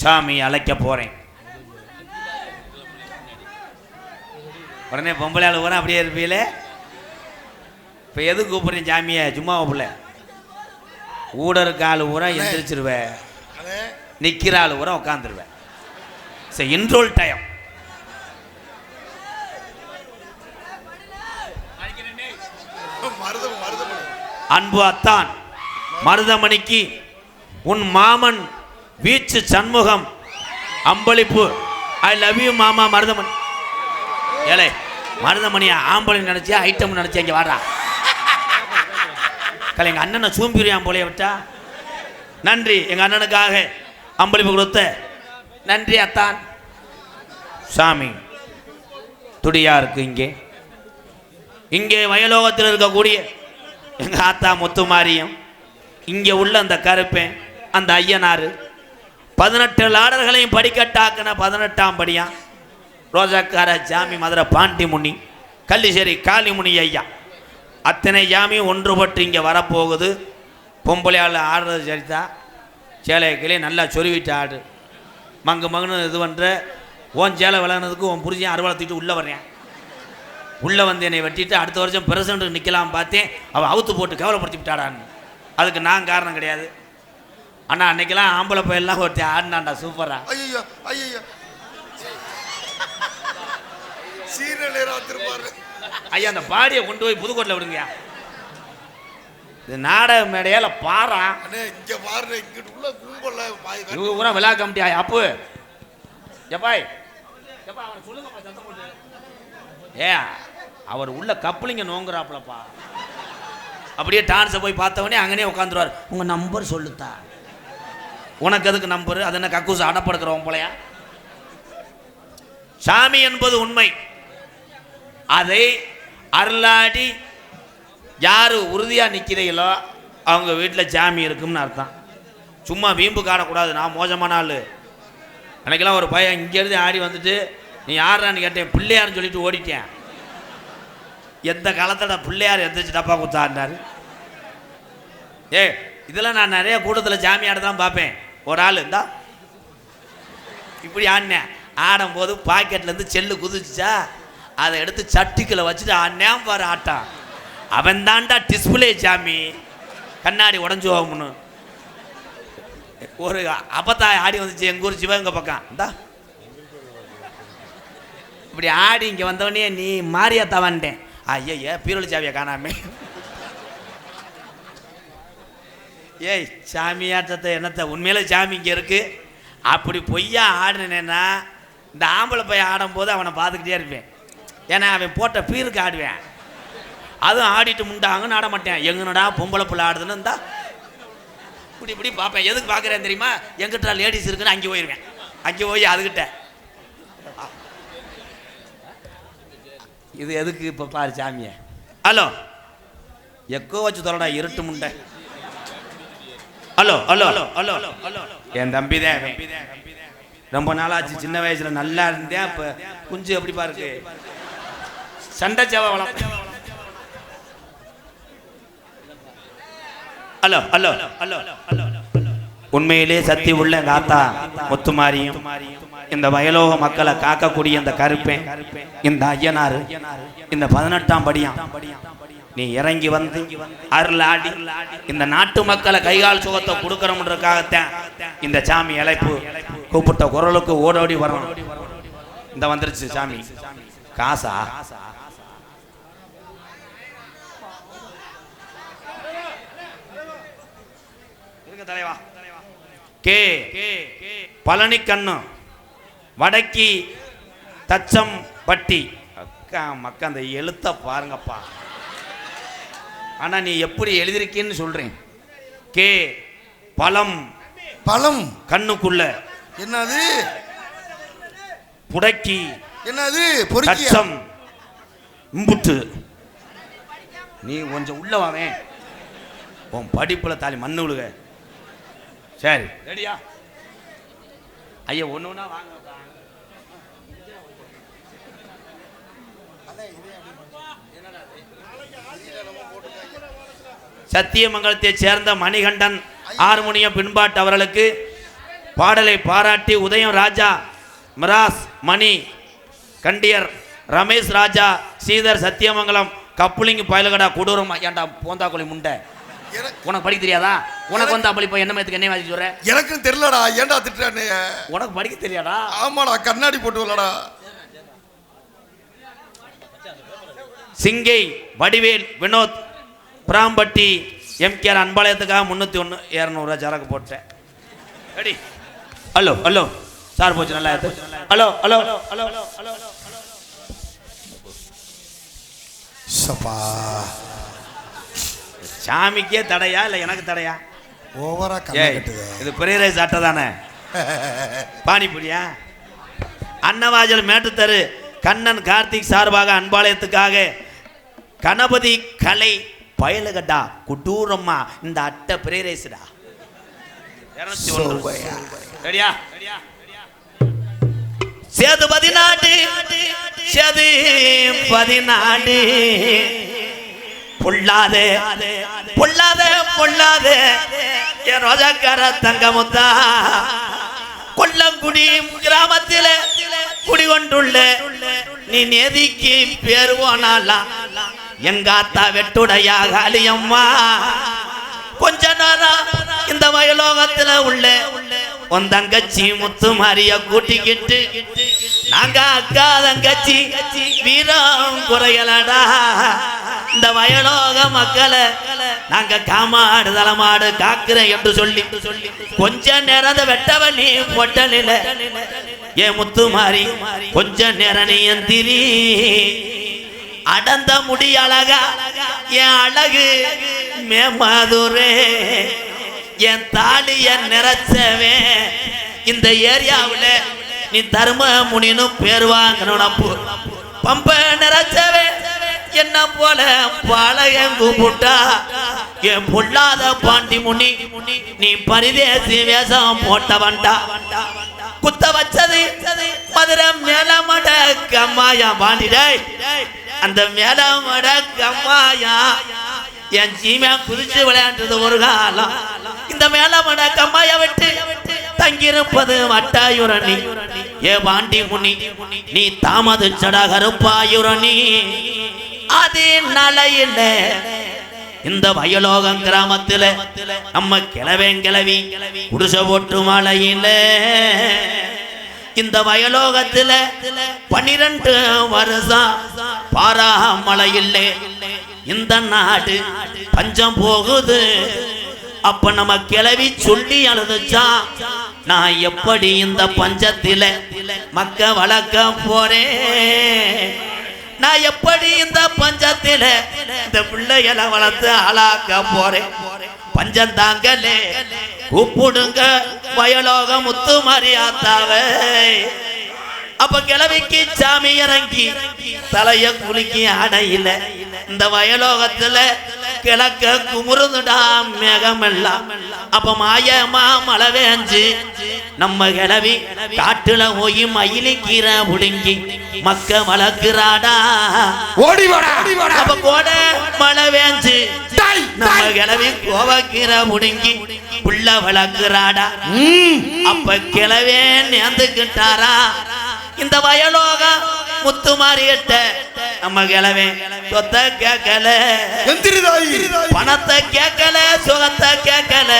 சாமி அழைக்க போறேன். உடனே பொம்பளை ஆளு பூரா அப்படியே இருப்பீங்களே? இப்போ எது கூப்பிடுறேன் சாமியை? சும்மா கூப்பிடல. ஊடருக்கு ஆள் பூரா எந்திரிச்சிருவேன் நிற்கிற ஆள் பூரா உட்காந்துருவேன் சரி இன்ட்ரோல் டைம். அன்பு அத்தான். மருதமணிக்கு உன் மாமன் வீச்சு சண்முகம். அம்பளிப்பு. ஐ லவ் யூ மாமா மருதமணி. ஏழை மருதமணியா ஆம்பளை நினச்சியா ஐட்டம் நினச்சியா இங்கே வாடா. கலை எங்கள் அண்ணனை சூம்பிரியான் போலைய விட்டா. நன்றி எங்கள் அண்ணனுக்காக அம்பளிப்பு கொடுத்த. நன்றி அத்தான். சாமி துடியா இருக்கு இங்கே. இங்கே வயலோகத்தில் இருக்கக்கூடிய எங்கள் ஆத்தா முத்துமாரியும் இங்கே உள்ள அந்த கருப்பேன் அந்த ஐயனார் பதினெட்டு லாடர்களையும் படிக்கட்டாக்குன பதினெட்டாம் படியான் ரோஜாக்கார ஜாமி மதுரை பாண்டி முனி கள்ளிசேரி காளிமுனி ஐயா. அத்தனை ஜாமி ஒன்றுபட்டு இங்கே வரப்போகுது. பொம்பளையால் ஆடுறது சரிதா? சேலை கிளே நல்லா சொருவிட்டு ஆடு. மங்கு மங்குன்னு இது பண்ணுற ஓன் சேலை விளையாடுறதுக்கு உன் புரிஞ்சு அறுவலை உள்ளே வர்றேன். உள்ளே வந்து என்னை வெட்டிட்டு அடுத்த வருஷம் பிரசிடண்ட் நிற்கலாம் பார்த்தேன். அவள் அவுத்து போட்டு கவலைப்படுத்தி விட்டாடான்னு அதுக்கு நான் காரணம் கிடையாது. அண்ணா அன்னைக்கெல்லாம் ஆம்பளை பையெல்லாம் ஒருத்தி ஆடினாண்டா சூப்பரா ஐயோ ஐயோ சீரநேரா திருப்பாரு ஐயா அந்த பாடியை கொண்டு போய் புதுக்கோட்டில் விடுங்கய்யா. இது நாடக மேடையால் பாரா இங்க பாருங்க இங்கிட்டு உள்ள கும்பல்ல பாய் இவங்க பூரா விழா கமிட்டி ஆயா அப்பு. போட்டு. ஏ அவர் உள்ள கப்பலிங்க நோங்குறாப்புலப்பா. அப்படியே டான்ஸை போய் பார்த்தவொடனே அங்கனே உட்காந்துருவார். உங்கள் நம்பர் சொல்லுத்தா. உனக்கு அதுக்கு நம்பரு அது என்ன கக்கூசு அடப்படுக்கிறவன் போலையா சாமி என்பது உண்மை. அதை அருளாடி யார் உறுதியாக நிற்கிறீங்களோ அவங்க வீட்டில் சாமி இருக்கும்னு அர்த்தம். சும்மா வீம்பு காணக்கூடாது நான் மோசமான ஆள். அன்னைக்கெல்லாம் ஒரு பையன் இங்கேருந்து ஆடி வந்துட்டு நீ யாரான்னு கேட்டேன் பிள்ளையார்னு சொல்லிட்டு ஓடிட்டேன். எந்த காலத்தில் பிள்ளையார் எந்திரிச்சு டப்பா குத்தாண்டாரு ஏ இதெல்லாம் நான் நிறைய கூட்டத்தில் ஜாமியாட தான் பார்ப்பேன். ஒரு ஆள் இருந்தா இப்படி ஆடினேன் ஆடும்போது பாக்கெட்லேருந்து செல்லு குதிச்சா அதை எடுத்து சட்டிக்கில் வச்சுட்டு ஆடினேன் பாரு ஆட்டம். அவன் தான்டா டிஸ்பிளே சாமி. கண்ணாடி உடஞ்சி போகும்னு. ஒரு அப்பத்தாய் ஆடி வந்துச்சு எங்கள் ஊர் சிவகங்க பக்கம். இந்தா. இப்படி ஆடி இங்கே வந்தவொடனே நீ மாரியாத்தா வந்துட்டேன். ஐயா பீரொலி சாவியை காணாமே. ஏய் சாமியாட்டத்தை என்னத்தை உண்மையில சாமி இங்கே இருக்குது அப்படி பொய்யா ஆடினேன்னா இந்த ஆம்பளை பையன் ஆடும்போது அவனை பார்த்துக்கிட்டே இருப்பேன். ஏன்னா அவன் போட்ட பீருக்கு ஆடுவேன். அதுவும் ஆடிட்டு முண்டாங்கன்னு ஆட மாட்டேன். எங்கனடா பொம்பளை பிள்ளை ஆடுதுன்னு இருந்தா இப்படி இப்படி பார்ப்பேன். எதுக்கு பார்க்குறேன் தெரியுமா? எங்கிட்ட லேடிஸ் இருக்குன்னு அங்கே போயிடுவேன் அங்கே போய் அதுக்கிட்ட இது எதுக்கு இப்போ பாரு சாமியை? ஹலோ. எக்கோ வச்சு தொடடா இருட்டு முண்டை. Hello hello. ஹலோ என் தம்பி தான் ரொம்ப நாளாச்சு சின்ன வயசுல நல்லா இருந்தேன் இப்போ குஞ்சு எப்படி பாருக்கு? சண்டை சேவை வளர்ப்பேன் ஹலோ ஹலோ. ஹலோ ஹலோ உண்மையிலே சக்தி உள்ள எங்க ஆத்தா முத்துமாரியும் இந்த வயலோக மக்களை காக்கக்கூடிய இந்த கருப்பேன் இந்த ஐயனாரு இந்த பதினெட்டாம் படியான் நீ இறங்கி வந்து அருளாடி இந்த நாட்டு மக்களை கைகால் சுகத்தை கொடுக்கணும்ன்றதுக்காகத்தான் இந்த சாமி இழைப்பு கூப்பிட்ட குரலுக்கு ஓடோடி வரணும் இந்த வந்துருச்சு சாமி. காசா? தலைவா. கே. பழனி கண்ணு வடக்கி தச்சம் பட்டி அக்கா மக்கா அந்த எழுத்த பாருங்கப்பா. ஆனா நீ எப்படி எழுதிருக்கேன்னு சொல்றேன். கே பழம். பழம். கண்ணுக்குள்ள. என்னது? புடக்கி. என்னது? தச்சம் இம்புட்டு. நீ கொஞ்சம் உள்ள வாவேன் உன் படிப்புல தாலி மண்ணு விழுக. சரி. ரெடியா? ஐயா ஒன்று ஒன்றா வாங்க சத்தியமங்கலத்தைச் சேர்ந்த மணிகண்டன் ஆறுமுனியம் பின்பாட்டு அவர்களுக்கு பாடலை பாராட்டி உதயம் ராஜா மிராஸ் மணி கண்டியர் ரமேஷ் ராஜா ஸ்ரீதர் சத்தியமங்கலம் கப்புலிங்க பயலுகடா கொடூரம் ஏன்டா போந்தாக்குழி முண்டை. எனக்கு உனக்கு படிக்க தெரியாதா? உனக்கு வந்து அப்படி இப்போ என்ன மேத்துக்கு என்ன வாசி சொல்ற? எனக்கும் தெரியலடா ஏன்டா திட்டுறானே? உனக்கு படிக்க தெரியாடா ஆமாடா கண்ணாடி போட்டு சிங்கை வடிவேல் வினோத் பிராம்பட்டி எம்கேஆர் அன்பாளையத்துக்காக முந்நூற்றி ஒன்று இரநூறுவா சரக்கு போட்டேன். Ready hello hello. சார் போச்சு நல்லா hello hello hello. Hello hello சப்பா. சாமிக்கே தடையா இல்லை எனக்கு தடையா? ஓவரா இது பெரிய ரைஸ் அட்டை தானே? பானிபூரியா? அன்னவாஜல் மேட்டுத்தரு கண்ணன் கார்த்திக் சார்பாக அன்பாலயத்துக்காக கணபதி கலை பயலுகட்டா குட்டூரம்மா இந்த அட்டை பெரிய ரைஸ்டா ரெடியா? சேது பதினாடு சேது பதினாடு பொல்லாதே பொல்லாதே பொல்லாதே என் ரோஜாக்கார தங்கமுத்தா. கொல்லங்குடி கிராமத்தில குடிகொண்டுள்ள. நீ நேதிக்கு பேர் போனாலாம் எங்க அத்தா வெட்டுடையா காளியம்மா கொஞ்ச நேரம் இந்த வயலோகத்துல உள்ள உன் தங்கச்சி முத்து மாறிய கூட்டிக்கிட்டு நாங்க அக்கா தங்கச்சி வீரம் குறையலடா. இந்த வயலோக மக்களை நாங்க காமாடு தலமாடு காக்குறேன் என்று சொல்லி கொஞ்ச நேரம் அந்த வெட்டவள்ளி பொட்டலில. ஏ முத்து மாறி கொஞ்ச நேரம் நீ எந்திரி. அடந்த முடி அழகா என் அழகு மேமாதுரே என் தாலிய நிறைச்சவே இந்த ஏரியாவில் நீ தர்ம முனின்னு பேர் வாங்கணும் பம்ப நிறைச்சவே என்ன போல பாளையம் கூப்பிட்டா என் பொல்லாத பாண்டி முனி நீ பரிதேசி வேஷம் போட்டவன்டா. குத்த வச்சது மதுரை மேலமட கம்மாயா பாண்டிடாய். அந்த மேலமட கம்மாயா என் ஜீமியா குதிச்சு விளையாண்டது ஒரு காலம். இந்த மேலமட கம்மாயா விட்டு தங்கியிருப்பது வட்டாயுரணி ஏ பாண்டி முனி நீ தாமது சடா கருப்பாயுரணி அதே நலையில இந்த வயலோகம் கிராமத்துல நம்ம கிளவேன் கிளவி குடிச போட்டு மலையில இந்த வயலோகத்துல பனிரெண்டு வருஷம் பாராமலை இல்லை இந்த நாடு பஞ்சம் போகுது. அப்ப நம்ம கிளவி சொல்லி அழுதுச்சா? நான் எப்படி இந்த பஞ்சத்தில மக்க வளர்க்க போறேன்? நான் எப்படி இந்த பஞ்சத்தில இந்த பிள்ளைகளை வளர்த்து அழாக்க போறேன்? பஞ்சம் தாங்கலே. கூப்பிடுங்க. வயலோக முத்து மரியாத்தாவே. அப்ப கிளவிக்கு சாமி இறங்கி தலைய குலுக்கி அடையில இந்த வயலோகத்துல கிழக்க குமுறுதுடா மேகமெல்லாம் அப்ப மாயமா மழை வேஞ்சு நம்ம கிழவி காட்டுல போய் மயிலி கீரை புடுங்கி மக்க வளர்க்கிறாடா. ஓடி அப்ப கூட மழை வேஞ்சு நம்ம டாய். கிழவி கோவக்கீரை புடுங்கி புள்ள வளர்க்கிறாடா. அப்ப கிளவே நேர்ந்துக்கிட்டாரா இந்த வயலோகம் முத்து மாறிட்ட நம்ம கிளவே சொத்த கேட்கல. பணத்தை கேட்கல சுகத்தை கேட்கல.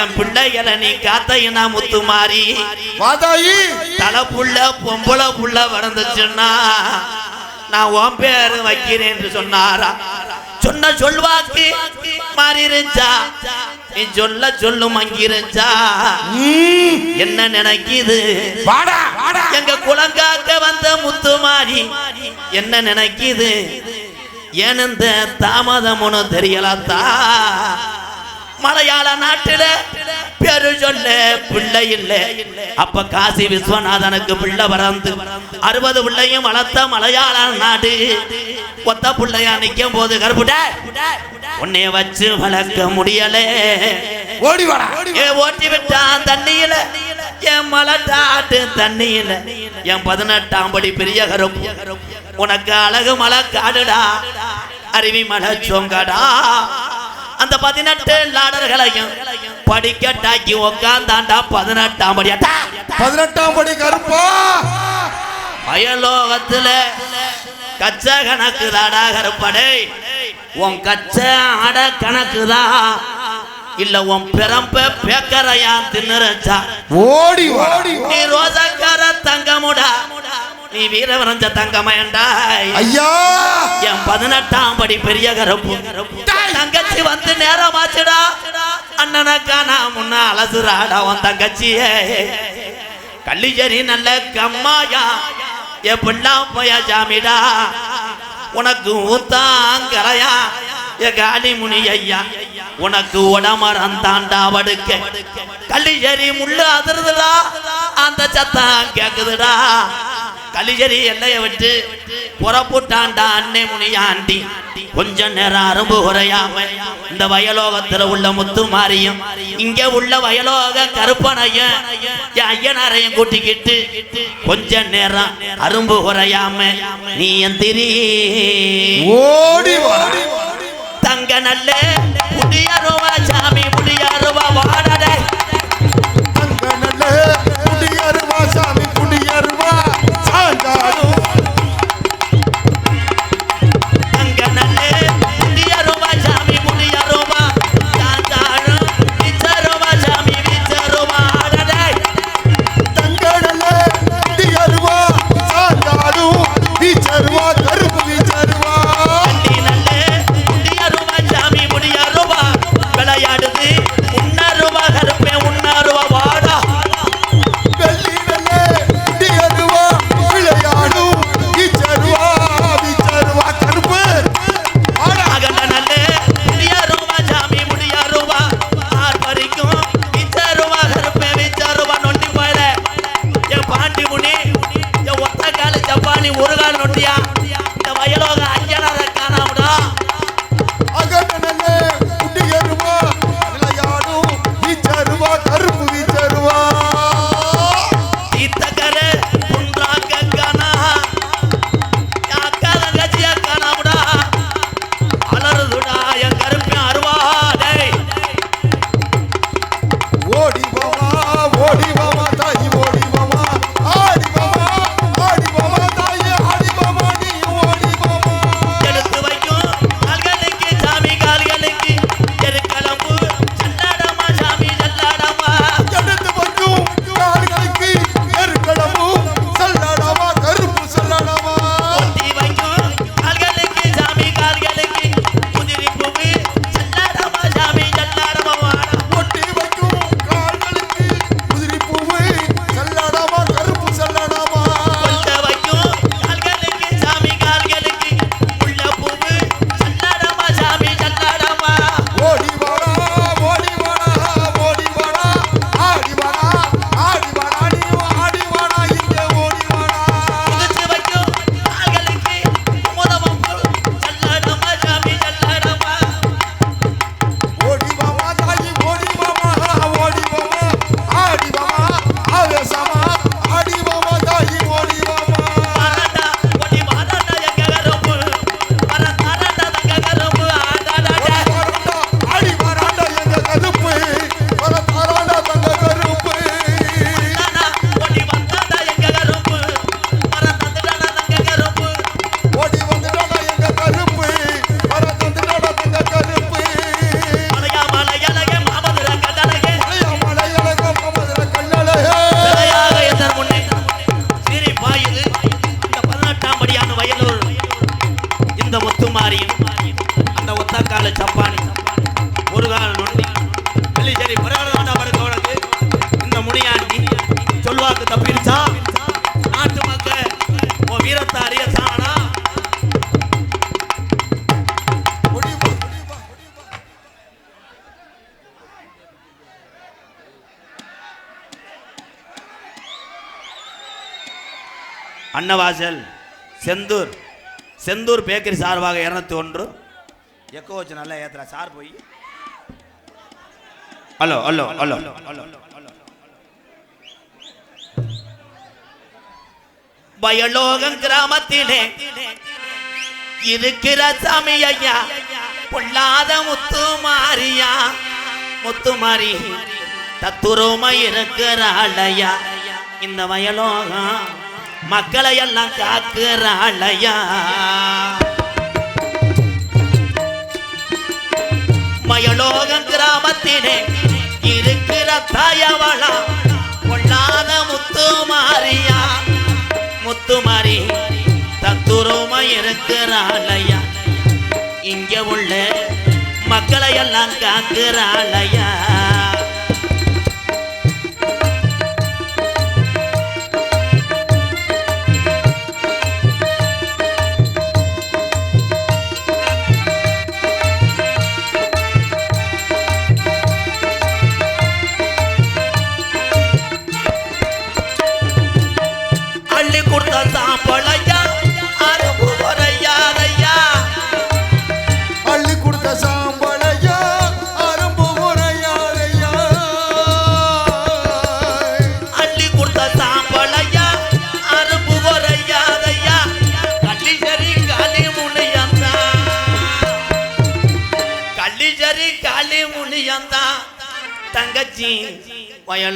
என் பிள்ளைகளை நீ காத்தையினா முத்து மாறி. வாதாயி. தலை புள்ள பொம்பளை புள்ள வளர்ந்துச்சுன்னா நான் உன் பேரு வைக்கிறேன் என்று சொன்னாரா? சொன்ன சொல்வாக்கு மாறி இருந்துச்சா? நீ சொல்ல சொல்லும் அங்கிருச்சா. என்ன நினைக்குது? எங்க வந்த மாறி என்ன நினைக்குது? ஏன் இந்த தாமதம்னு தெரியலத்தா? மலையாள நாட்டுல பெரு சொல்ல பிள்ளை இல்ல. அப்ப காசி விஸ்வநாதனுக்கு பிள்ளை பிறந்து அறுபது பிள்ளையும் வளர்த்த மலையாள நாடு. ஒத்த பிள்ளையா நிக்கும் போது கருப்புட உன்னைய வச்சு வளர்க்க முடியலே. ஓடி ஓட்டி விட்டான் தண்ணியில? என் மலட்டாட்டு தண்ணியில என் பதினெட்டாம் படி பெரிய கருப்பு. உனக்கு அழகு மலை காடுடா அருவி மலை சோங்கடா. அந்த பதினெட்டு லாடர்களையும் படிக்கட்டாக்கி உக்காந்தாண்டா பதினெட்டாம் படி. அட்டா பதினெட்டாம் படி கருப்பா! அயலோகத்துல கச்ச கணக்கு தாடா கருப்படை உன் கச்ச அட கணக்குதா? இல்ல உன் பிறம்ப பேக்கரையா தின்னுறச்சா ஓடி ஓடி நீ ரோசக்கார தங்கமுடா. நீ வீரவரஞ்ச தங்கமயண்டா ஐயா! என் பதினெட்டாம் படி பெரிய கருப்பு. தங்கச்சி வந்து நேரமாச்சுடா. அண்ணனக்கா நான் முன்ன அலசுறாடா உன் தங்கச்சியே. கள்ளிச்சேரி நல்ல கம்மாயா. என் பிள்ளா போயா சாமிடா உனக்கு ஊத்தாங்கரையா. என் காளிமுனி ஐயா. உனக்கு உடமரம் தாண்டா வடுக்க. கள்ளிச்சேரி முள்ளு அதிர்துடா. அந்த சத்தம் கேக்குதுடா. கலிஜரி எல்லைய விட்டு புறப்புட்டாண்டா அன்னை முனியாண்டி கொஞ்ச நேரம் அரும்பு குறையாம இந்த வயலோகத்துல உள்ள முத்து மாரியும் இங்க உள்ள வயலோக கருப்பனையும் ஐயனாரையும் கூட்டிக்கிட்டு கொஞ்ச நேரம் அரும்பு குறையாம நீ எந்திரி. ஓடி தங்க நல்ல அன்னவாசல் செந்தூர். செந்தூர் பேக்கரி சார்பாக இரநூத்தி ஒன்று. எக்கோ வச்சு நல்லா ஏத்துறா சார் போய். Hello hello hello hello Vayalogam கிராமத்திலே இருக்கிற சாமி ஐயா பொல்லாத முத்து மாரியா முத்துமாரி இருக்கிற இருக்கிறாளையா இந்த வயலோகம் மக்களை எல்லாம் காக்குறாளையா? மயலோகம் கிராமத்திலே இருக்கிற தாயவளா கொள்ளாத முத்துமாரியா? முத்துமாரி தத்துரூமா இருக்கிறாளையா? இங்க உள்ள மக்களை எல்லாம் காக்குறாளையா?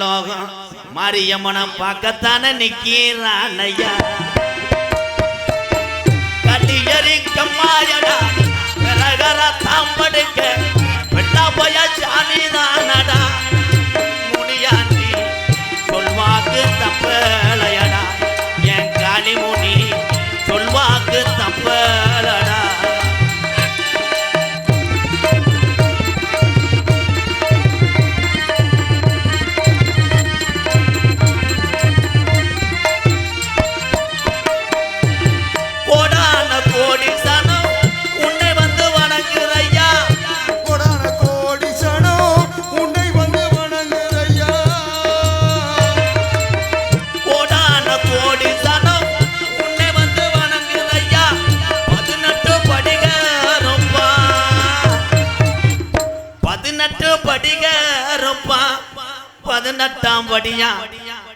லோகம். மாரியம்மனம் பார்க்கத்தானே நிக்கிறான் ஐயா கம்மாயடா கரகர தாம்படுக்க வெள்ளா போய சாமி தானடா முனியாண்டி சொல்வாக்கு தப்பலையடா. என் காளிமுனி சொல்வாக்கு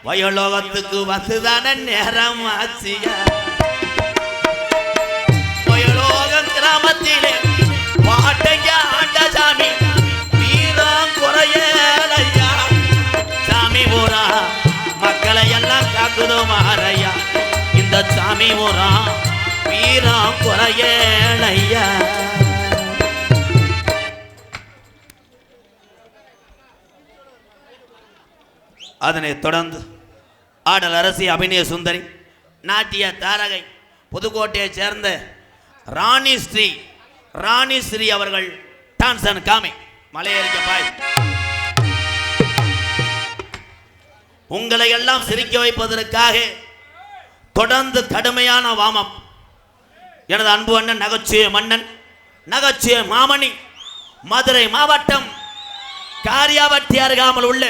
வயலோகத்துக்கு வசுதான நேரம் ஆச்சியா. வயலோகம் கிராமத்திலே பாட்டையா ஆண்ட சாமி வீரம் குறையலையா. சாமி ஊரா மக்களை எல்லாம் காக்குதோ மாறையா இந்த சாமி ஊரா வீரம் குறையலையா. அதனைத் தொடர்ந்து ஆடல் அரசி அபிநய சுந்தரி நாட்டிய தாரகை புதுக்கோட்டையைச் சேர்ந்த ராணி ஸ்ரீ ராணி ஸ்ரீ அவர்கள் டான்சன் காமி மலையேறிக்க பாய். உங்களை எல்லாம் சிரிக்க வைப்பதற்காக தொடர்ந்து கடுமையான வாமம். எனது அன்பு அண்ணன் நகைச்சுவை மன்னன் நகைச்சுவை மாமணி மதுரை மாவட்டம் காரியாவட்டி அருகாமல் உள்ள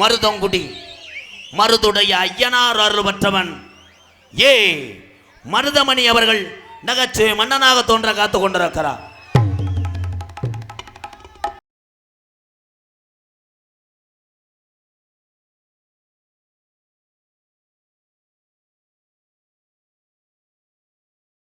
மருதங்குடி. மருதுடைய ஐயனார் அருள்பற்றவன். ஏ மருதமணி அவர்கள் நகைச்சுவை மன்னனாக தோன்ற காத்து கொண்டிருக்கிறார்.